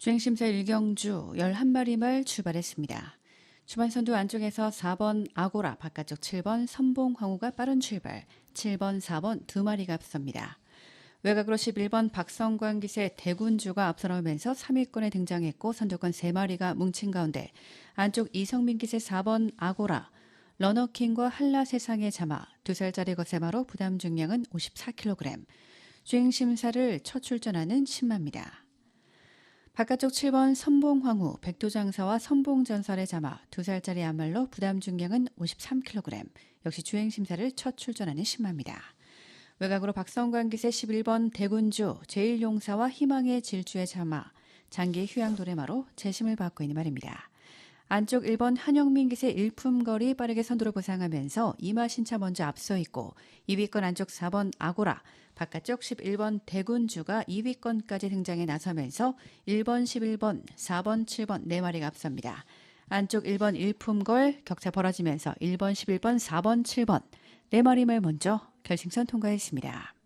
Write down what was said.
주행심사 일경주 11마리 말 출발했습니다. 초반선두 안쪽에서 4번 아고라, 바깥쪽 7번 선봉황후가 빠른 출발, 7번, 4번 두 마리가 앞섭니다. 외곽으로 11번 박성광 기세 대군주가 앞서 나오면서 3위권에 등장했고 선두권 3마리가 뭉친 가운데 안쪽 이성민 기세 4번 아고라, 러너킹과 한라 세상의 자마, 두 살짜리 거세마로 부담 중량은 54kg, 주행심사를 첫 출전하는 신마입니다. 바깥쪽 7번 선봉황후, 백두장사와 선봉전설의 자마, 두 살짜리 암말로 부담 중량은 53kg, 역시 주행심사를 첫 출전하는 신마입니다. 외곽으로 박성광 기세 11번 대군주, 제일용사와 희망의 질주의 자마, 장기 휴양 도레마로 재심을 받고 있는 말입니다. 안쪽 1번 한영민 기세 일품거리 빠르게 선두로 보상하면서 이마 신차 먼저 앞서 있고 2위권 안쪽 4번 아고라, 바깥쪽 11번 대군주가 2위권까지 등장해 나서면서 1번, 11번, 4번, 7번 4마리가 앞섭니다. 안쪽 1번 일품걸 격차 벌어지면서 1번, 11번, 4번, 7번 4마리말 먼저 결승선 통과했습니다.